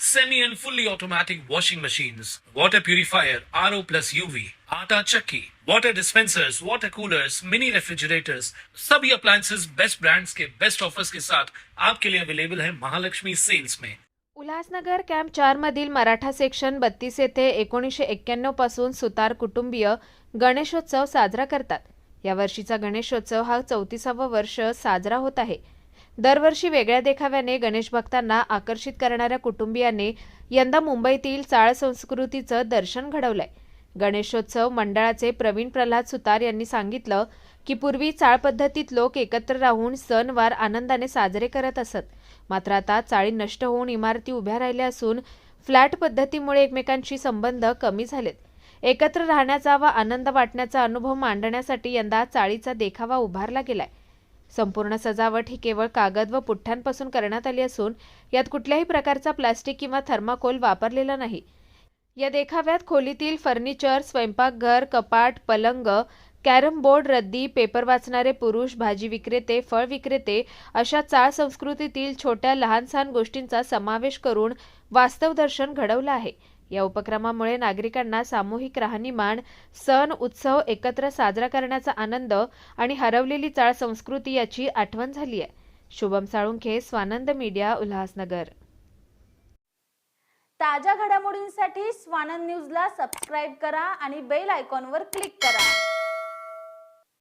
semi and fully automatic washing machines, water purifier, RO plus UV, आटा चक्की, water dispensers, water coolers, mini refrigerators, सभी appliances. Best brands के best offers के साथ आपके लिए अवेलेबल है महालक्ष्मी सेल्स में उल्हासनगर कॅम्प चारमधील मराठा सेक्शन बत्तीस येथे एकोणीसशे एक्क्याण्णवपासून सुतार कुटुंबीय गणेशोत्सव साजरा करतात. यावर्षीचा गणेशोत्सव हा चौतीसावं वर्ष साजरा होत आहे. दरवर्षी वेगळ्या देखाव्याने गणेश भक्तांना आकर्षित करणाऱ्या कुटुंबियांनी यंदा मुंबईतील चाळ संस्कृतीचं दर्शन घडवलंय. गणेशोत्सव मंडळाचे प्रवीण प्रल्हाद सुतार यांनी सांगितलं की पूर्वी चाळ पद्धतीत लोक एकत्र राहून सणवार आनंदाने साजरे करत असत. मात्र आता चाळी नष्ट होऊन इमारती उभ्या राहिल्या असून फ्लॅट पद्धतीमुळे एकमेकांशी संबंध कमी झालेत. एकत्र राहण्याचा व आनंद वाटण्याचा अनुभव मांडण्यासाठी यंदा चाळीचा देखावा उभारला गेलाय. संपूर्ण सजावट ही केवळ कागद व पुठ्ठ्यांपासून करण्यात आली असून यात कुठल्याही प्रकारचा प्लास्टिक किंवा थर्माकोल वापरलेला नाही. या देखाव्यात खोलीतील फर्निचर स्वयंपाकघर कपाट पलंग कॅरम बोर्ड रद्दी पेपर वाचणारे पुरुष भाजी विक्रेते फळ विक्रेते अशा चाळ संस्कृतीतील छोट्या लहान सहान गोष्टींचा समावेश करून वास्तव दर्शन घडवलं आहे. या उपक्रमामुळे नागरिकांना सामूहिक राहणीमान सण उत्सव एकत्र साजरा करण्याचा आनंद आणि हरवलेली चाळ संस्कृती याची आठवण झाली आहे. शुभम साळुंखे स्वानंद मीडिया उल्हासनगर. ताज्या घडामोडींसाठी स्वानंद न्यूजला सबस्क्राईब करा आणि बेल आयकॉनवर क्लिक करा.